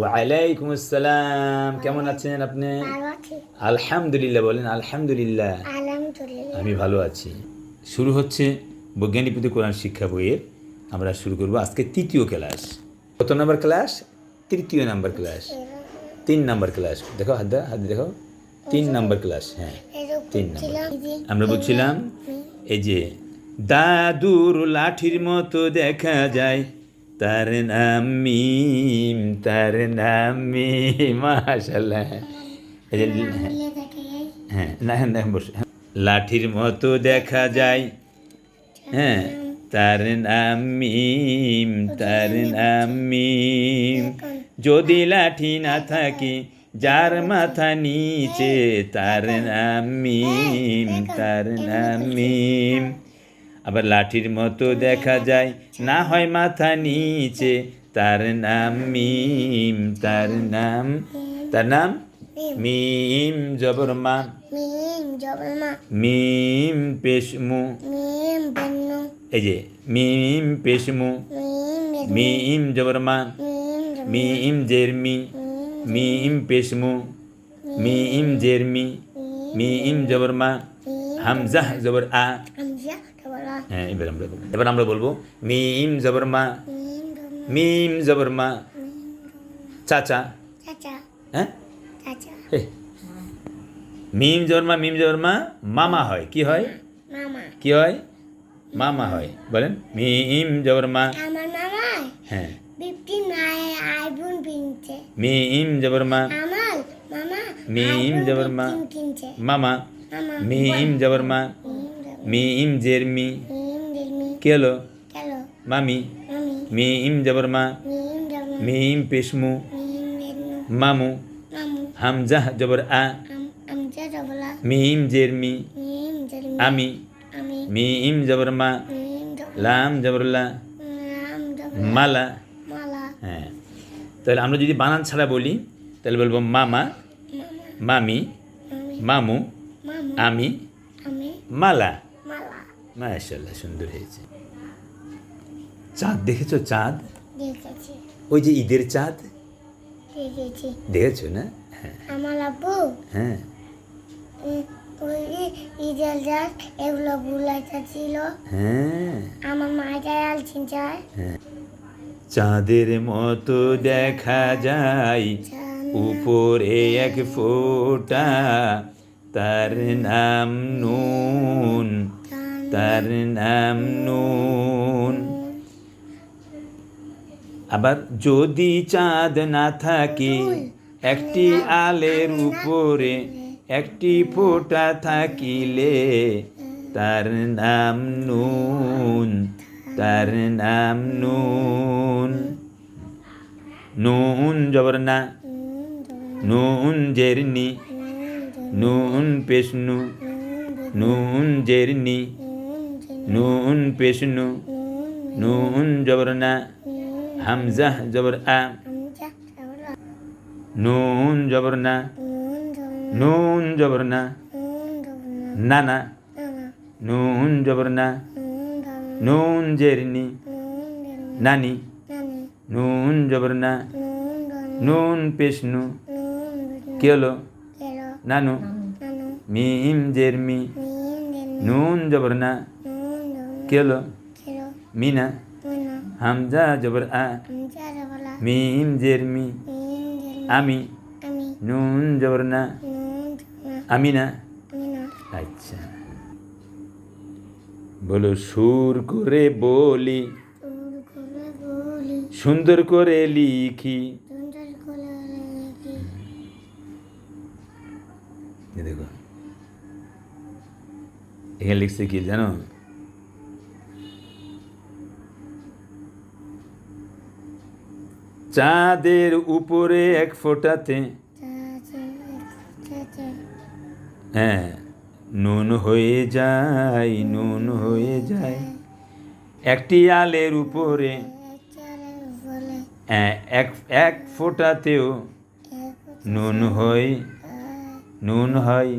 ওয়ালাইকুম আসসালাম। কেমন আছেন আপনি? আলহামদুলিল্লাহ বলেন আলহামদুলিল্লাহ। আমি ভালো আছি। শুরু হচ্ছে বৈজ্ঞানিকপতি কোরআন শিক্ষা বইয়ের। আমরা শুরু করব আজকে তৃতীয় ক্লাস। কত নাম্বার ক্লাস? তৃতীয় নাম্বার ক্লাস। তিন নাম্বার ক্লাস। দেখো হাত হাত দেখো তিন নাম্বার ক্লাস হ্যাঁ তিন নাম্বার। আমরা বলছিলাম এই যে দাদুর লাঠির মতো দেখা যায়। তার নাম মিম তার নাম মিম মাশাল্লাহ হ্যাঁ না হ্যাঁ না বসে হ্যাঁ। লাঠির মতো দেখা যায় হ্যাঁ তার নাম মিম তার নাম মিম যদি লাঠি না থাকে যার মাথা নিচে তার নাম মিম তার নাম মিম আবার লাঠির মতো দেখা যায়। না হয় মাথা নিচে। তার নাম মিম তার নাম তার নাম মিম। জবর মা। মিম জবরমা মিম পেশমু। এই যে মিম পেশমু। মিম মিম জবর মা। মিম জেরমি। মিম পেশমু। মিম জেরমি। মিম জবর মা। হামজা জবর আ। হ্যাঁ এবার আমরা বলব। এবার আমরা বলব মিম জবর মা মিম জবরমা জবর মা চাচা। হ্যাঁ মিম জবর মা মিম জবর মা মামা হয়। কি হয়? কি হয়? মামা হয়। বলেন মিম জবর মা হ্যাঁ? মিম জবর মা মামা জবর মা। 15 কিনছে। মামা। মামা মিম জবর মা জবর- মিম জের মি কি হলো মামি মামি মিম জবর মা জবর মিম পেশমু মামু হামজা জবর আ আমজা জবলা জের মি আমি আমি মিম জবর মা লাম জবর লা নাম জবলা মালা হ্যাঁ তাহলে আমরা যদি বানান ছাড়া বলি তাহলে বলব মামা মামা মামি আমি মালা মালা মাশাল্লাহ সুন্দর হয়েছে। চাঁদ দেখেছ চাঁদ? দেখেছি। ওই যে ঈদের চাঁদ? দেখেছি। না? হ্যাঁ আমার আব্বু? হ্যাঁ। ওই ঈদের রাত এগুলো বুলাইতে ছিল। হ্যাঁ। আমার মায়ের আল চিনচায় চাঁদের মতো দেখা যায় উপরে এক ফোঁটা তার নাম নুন। তার নাম নুন। আবার যদি চাঁদ না থাকে, একটি আলের উপরে একটি ফোঁটা থাকিলে তার নাম নুন, তার নাম নুন। নুন জবর না। নুন জেরনি। নুন পেশনু। নুন জেরনি। নুন পেশনু নুন জবর না হামজা জবর আ নুন জবর না নুন জবর না না না নানা নুন জবর না নুন জেরনি নানি নানি নুন জবর না নুন নুন পেশনু নুন নানু নানু মিম জেরমি নুন জবর না নুন কেলো মিনা হামজা জবর আ মিম জেরমি মিম আমি আমি নুন জবর না জবলা আমিনা আচ্ছা বলো সুর করে বলি। সুন্দর করে লিখি। দেখো। এখানে লিখছে কি জানো? চাঁদের উপরে এক ফোঁটাতে। হ্যাঁ নুন হয়ে যায় নুন হয়ে যায়। একটি আলের উপরে। হ্যাঁ, এক এক ফোঁটাতেও নুন হয় নুন হয়।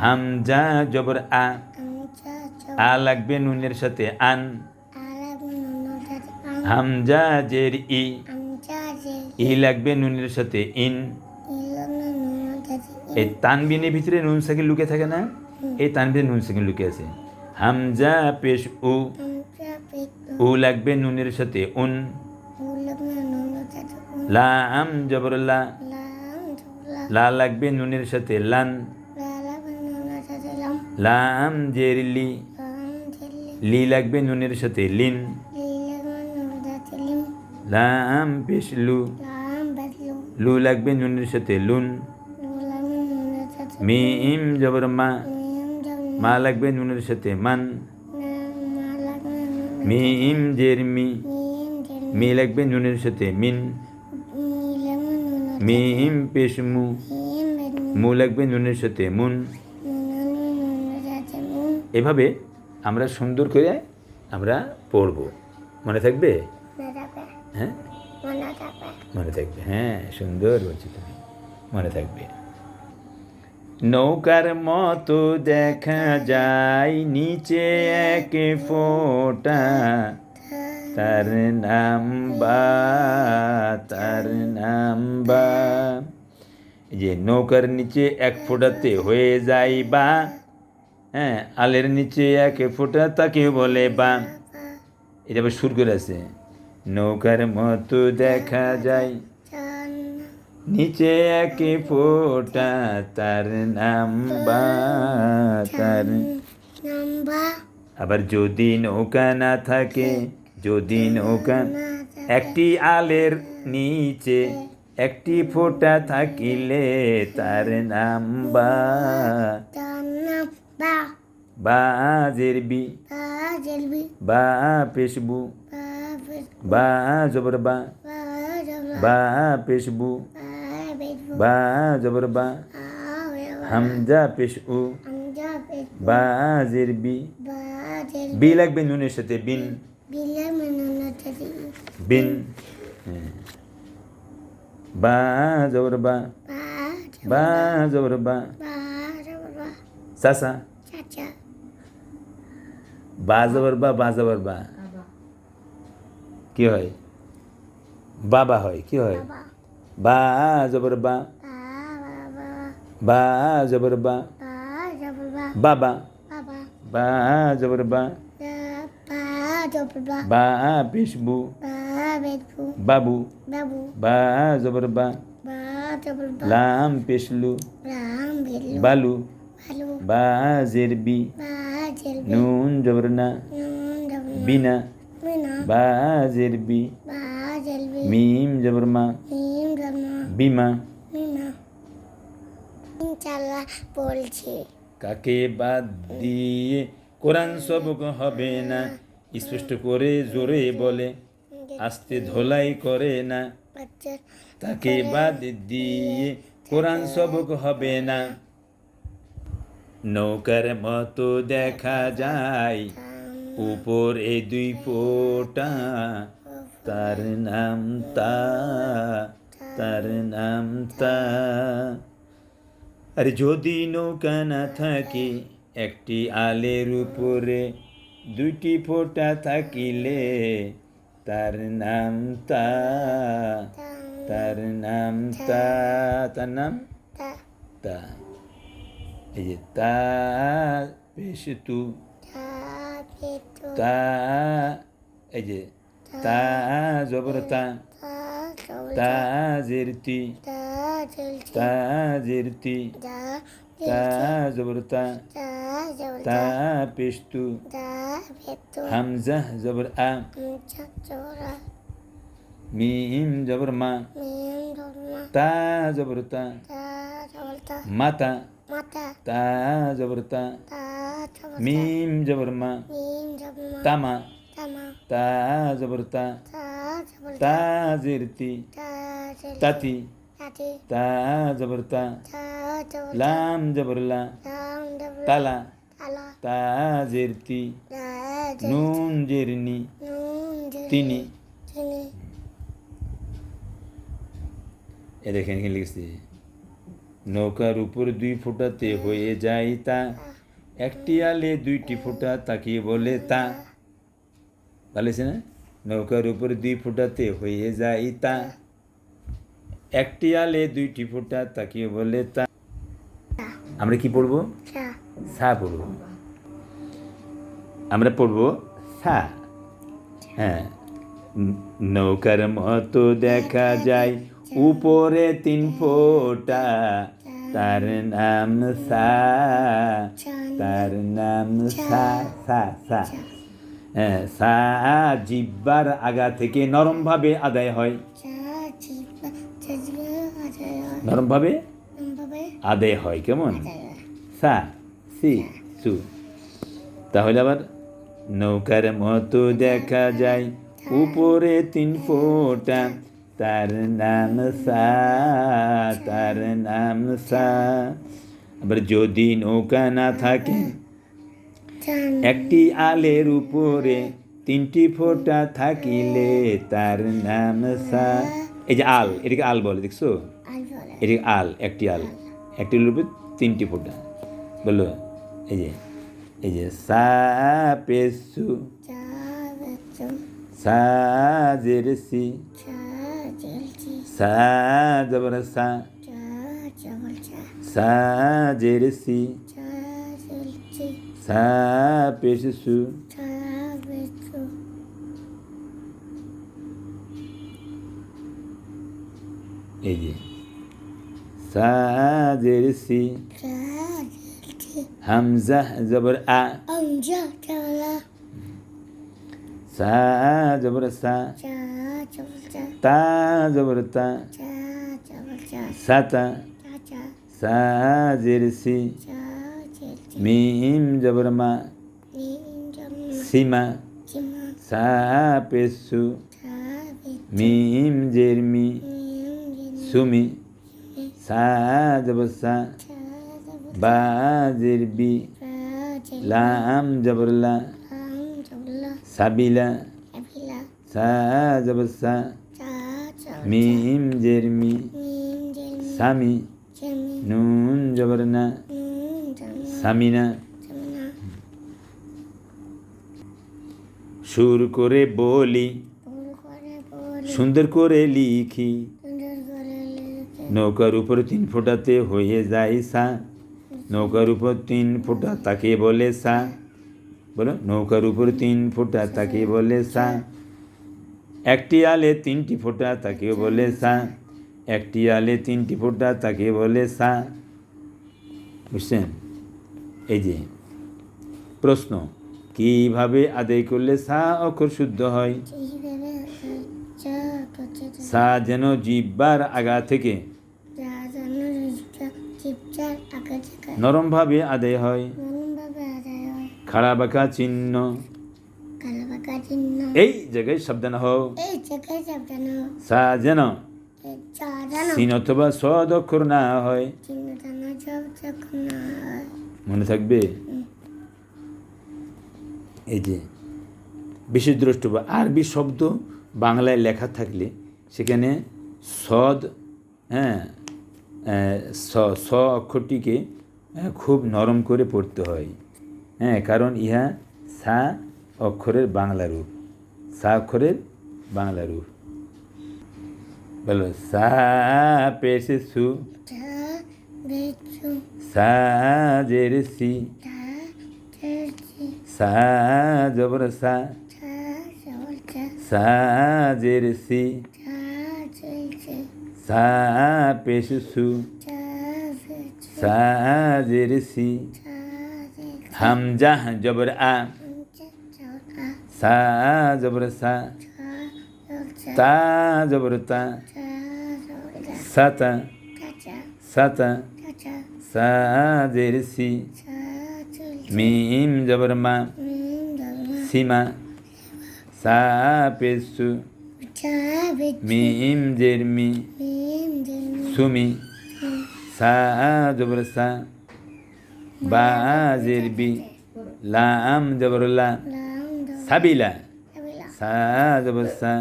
হামজা জবর আ। আ লাগবে নুনের সাথে আন। হামজা জের ই। ই লাগবে নুনের সাথে ইন। এই তানবিনের ভিতরে নুন সাকিন লুকে থাকে না? এই তানবিনের নুন সাকিন লুকে আছে। হামজা পেশ উ। উ লাগবে নুনের সাথে উন। লা আম জবর লা। লাগবে নুনের সাথে লান। লাম লা আম জের লি। লাগবে নুনের সাথে লিন। লিম লা আম পেশ লু লাগবে নুনের সাথে লুন। দাদি মিম জবর মা। মা। লাগবে নুনের সাথে মান। নুন মিম জের মি মি লাগবে নুনের সাথে মিন। নুন মিম পেশ মু মু লাগবে নুনের সাথে মুন। এভাবে আমরা সুন্দর করে আমরা পড়ব। মনে থাকবে। হ্যাঁ? মনে থাকবে। হ্যাঁ সুন্দর বলছি তুমি। মনে থাকবে। নৌকার মতো দেখা যায়, নিচে এক ফোঁটা। তার নাম বা, তার নাম বা। যে নৌকার নিচে এক ফোঁটাতে হয়ে যায় বা হ্যাঁ আলের নিচে এক ফোঁটা তাকে বলে বা। এটা সুর করে আছে। নৌকার মতো দেখা যায়। নিচে এক ফোঁটা তার নাম বা তার আবার যদি নৌকা না থাকে যদি নৌকা একটি আলের নিচে একটি ফোঁটা থাকিলে তার নাম বা নাম্বা বা জেরবি বা। জলবি বা। পেশবু বা ফিস বা জবর বা বা জবলা বা পেশবু বা বেদবু বা জবর বা আ ওয়া হামজা পেশ উ আমজা বেদ বা জেরবি বা জল বি লাগবে নুনের সাথে বিন বিলা মননা তাদি কি হয়? বাবা হয় কি হয়? বা জবর বা। বা বাবা। বা জবর বা। বাবা। বা জবর বা। বা পেশবু। বাবু। বা জবর বা। লাম পেশলু। বালু। বা জেরবি। নুন জবর না বিনা। মিনা বা জেরবি মিম জবর মা বিমা ইনশাল্লাহ বলছি কাকে বাদ দিয়ে কোরআন সবক হবে না স্পষ্ট করে জোরে বলে আস্তে ধোলাই করে না তাকে বাদ দিয়ে কোরআন সবক হবে না নৌকার মতো দেখা যায় উপরে দুই ফোঁটা, তার নাম তা, তার নাম তা। আরে যদি নৌকা না থাকে, একটি আলের উপরে দুইটি ফোঁটা থাকিলে, তার নাম তা, তার নাম তা, তার নাম তা। এই যে তা পেশ তু তা এই যে তা জবর তা তা জেরতি তা জেরতি তা জবর তা তা চল তা পেশ তু তা পেতু হামজা জবর আ মিম জবর মা তা জবর তা মাতা তা জবর তা মিম জবর মা তামা তা জবর তা তা তাতি তা জবর তা লাম জবর লা তালা তা জেরতি তা নুন জেরনি তিনি এ দেখেন লিখছি নৌকার উপর দুই ফোঁটাতে হয়ে যায় তা। একটি আলে দুইটি ফোঁটা তাকে বলে তা। বলেছে না নৌকার উপর দুই ফোঁটাতে হয়ে যায় তা। একটি আলে দুইটি ফোঁটা তাকে বলে তা। আমরা কি পড়ব? সা পড়ব। আমরা পড়ব সা। হ্যাঁ। নৌকার মতো দেখা যায়। উপরে তিন ফোটা, তার নাম সা, তার নাম সা সা সা। সা, জিব্বার আগা থেকে নরমভাবে আদায় হয়। নরমভাবে? আদায় হয়, কেমন? সা, সি, সু। তাহলে আবার নৌকার মতো দেখা যায়। উপরে তিন ফোঁটা তার নাম সা তার নাম সা আবার যদি নৌকা না থাকে একটি আলের উপরে তিনটি ফোঁটা থাকিলে তার নাম সা এই যে আল এটাকে আল বলে দেখছ আর বলে এটি আল একটি আল একটি উপরে তিনটি ফোঁটা বলল এই যে এই যে সা পেসু সা জেরসি সা জবর সা সা জলছি সা এই যে সা জেরসি চা হামজা জবর আ চালা সা জবর সা চা চাবল চা তা জবর তা চা চাবল চা সাতা চা চা সা জেরসি চা জলছি মিম জবর মা মিম জমা সীমা সাবিলা সা জবর সা মিম জেরমি সামি নুন জবর না নুন জমা সামিনা। সুর করে বলি ভুল করে সুন্দর করে লিখি। সুন্দর করে লিখে। নৌকার উপর তিন ফোঁটাতে হয়ে যায় সা। নৌকার উপর তিন ফোঁটা তাকে বলে সা। বলো নৌকার উপর তিন ফোঁটা তাকে বলে সা একটি আলে তিনটি ফোঁটা তাকে বলে সা একটি আলে তিনটি ফোঁটা তাকে বলে সা বুঝছেন? এই যে প্রশ্ন কীভাবে আদায় করলে সা অক্ষর শুদ্ধ হয়? সা যেন জিব্বার আগা থেকে। নরমভাবে আদায় হয়। খাড়া বাঁকা চিহ্ন চিহ্ন এই জায়গায় সাবধান হও এই সা যেন সিন অথবা সদ অক্ষর না হয় না মনে থাকবে এই যে বিশেষ দ্রষ্টব্য আরবি শব্দ বাংলায় লেখা থাকলে সেখানে সদ হ্যাঁ স অক্ষরটিকে খুব নরম করে পড়তে হয় হ্যাঁ কারণ ইহা সা অক্ষরের বাংলা রূপ। সা অক্ষরের বাংলা রূপ। বলো, সা পেশে সু। চা বেচু সা। জেরসি চা চেয়েছি সা জবর সা। চা সবল চা সা। জেরসি চা চেয়েছি সা পেশু চা বেচু সা। জেরসি চা চেয়েছি হামজা জবর আ চা সা জবর সা। চা চলছে তা জবর তা চা সবল চা সাতা কাঁচা সাতা কাঁচা সা জেরসি চা চলছে মিম জবর মা মিম ধর্মা সীমা সা পেশু চা বেচু মিম সা বা জেরবি লাম জবর লা লাম ধর্মা সাবিলা। সা জবর সা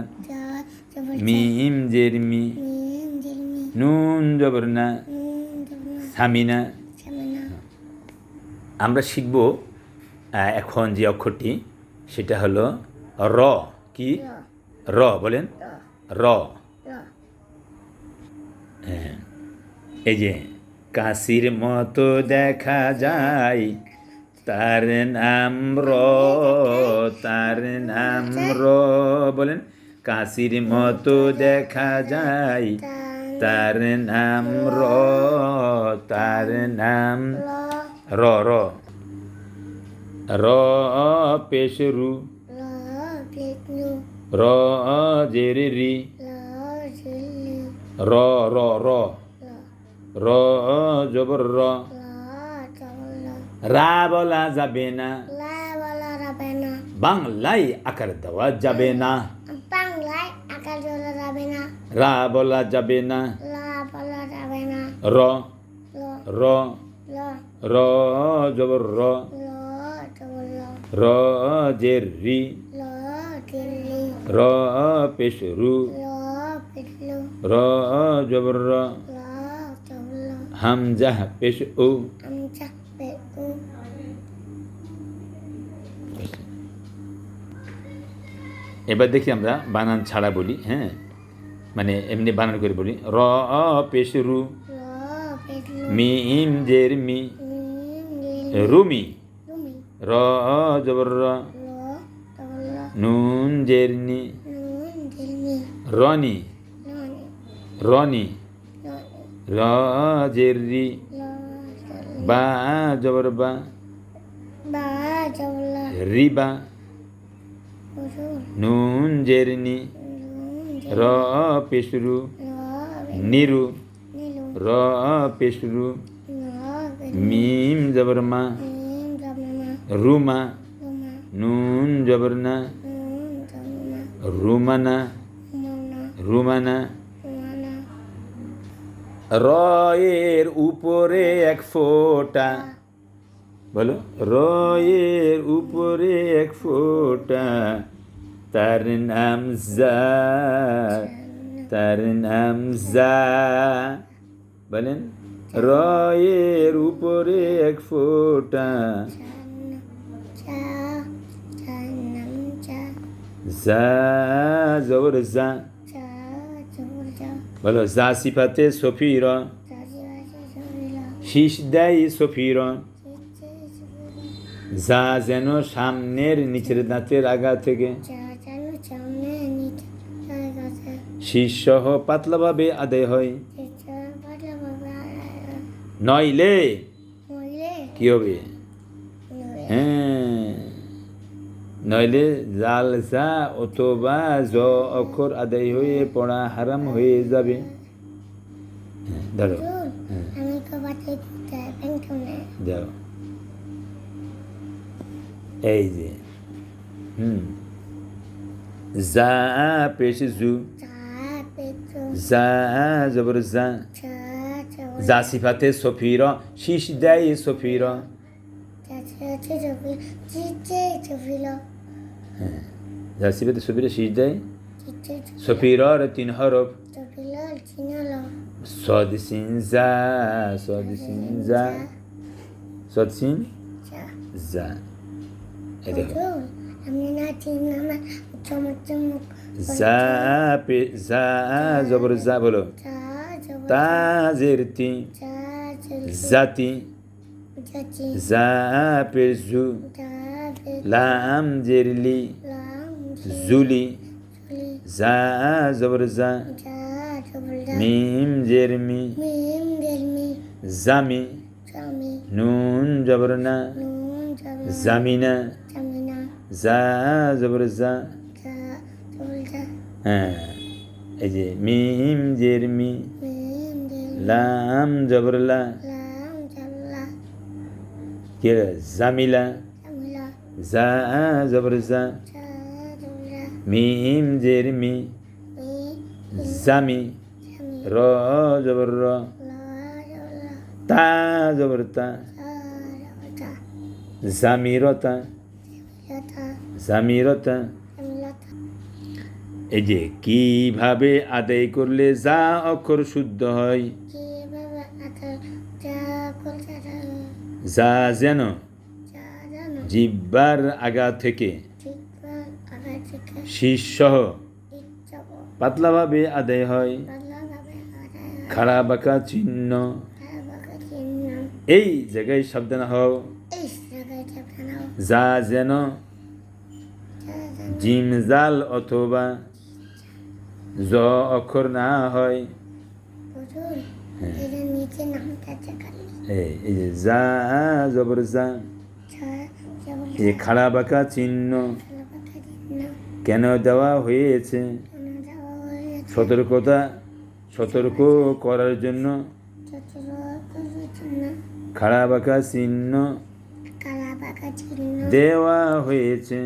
মিম জেরমি। মিম ধর্মা নুন জবর না সামিনা। আমরা শিখব এখন যে অক্ষরটি সেটা হলো র। কি? র। বলেন? র। হ্যাঁ। এই যে কাশির মতো দেখা যায়। তার নাম র তার নাম র। বলেন কাশির মতো দেখা যায়। তার নাম র তার নাম র র। র পেশরু র। বিষ্ণু র। জেরে র র। র জবর র। র যাবে না। বাংলায় আকার দেওয়া যাবে না। বাংলায় যাবে না রা বলা যাবে না। র র র, জবর র। র জের রি। র, পেশ রু, জবর র। হামজা পেশ ও। এবার দেখি আমরা বানান ছাড়া বলি হ্যাঁ? মানে এমনি বানান করে বলি। র পেশ রু। বিষ্ণু মিম জের মি। রুমি র জবর র। নুন জের নি। রনি রনি ননি র বা জবর বা রিবা নুন জের নি নুন র পেশরু নিরু র পেশরু মিম জবর মা মিম জমনা রুমা নুন জবর না নুন জমনা রুমানা রুমানা মনা র এর উপরে এক ফোঁটা। বলো র এর উপরে এক ফোঁটা। তার নাম জা তার নাম জা। বলেন র এর উপরে এক ফোঁটা। জা জবর জা চা বলো জা সিফাতে সফির শীষ দেয় সফির যা যেন সামনের নিচের দাঁতের আগা থেকে শীর্ষসহ পাতলাভাবে আদায় হয় নইলে কি হবে হ্যাঁ নইলে জাল যা অথবা জ অক্ষর আদায় হয়ে পড়া হারাম হয়ে যাবে। হ্যাঁ, ধরো। যাও এই যে হুম। যা পেশ জু। যা জবর যা। যা সিফাতে সফির শীষ দেয় সফির। চাচি চাচি সবিলা চিচি সবিলা যা সিফাতে সফির শীষ দেয় চিচি সফিরর তিন হরফ সবিলা চিনালো সদ সিন যা সদ সিন যা পেজু লাম জেরলি জুলি যা জবর চা মিম জেরমি জামি নুন জবর না জামিনা যা জবর দা হ্যাঁ এই যে মিম জেরমি লাম জবর লা লাম চাল্লা কে? জামিলা। যা জবর জবর মিম জেরমি মি। জামি। র জবর র। তা জবর তা। জামিরতা জামিরতা এই যে কীভাবে আদায় করলে যা অক্ষর শুদ্ধ হয়? যা যেন জিব্বার আগা থেকে শীর্ষসহ পাতলাভাবে আদায় হয়। আদায় বাঁকা চিহ্ন। এই জায়গায় সাবধান হও। যা যেন জিম জাল অথবা জ অক্ষর না হয়। প্রচুর এই এই যে যা জবর যা। এই খাড়া বাঁকা চিহ্ন। কেন দেওয়া হয়েছে? সতর্কতা সতর্ক করার জন্য। খাড়া বাঁকা চিহ্ন। দেওয়া হয়েছে।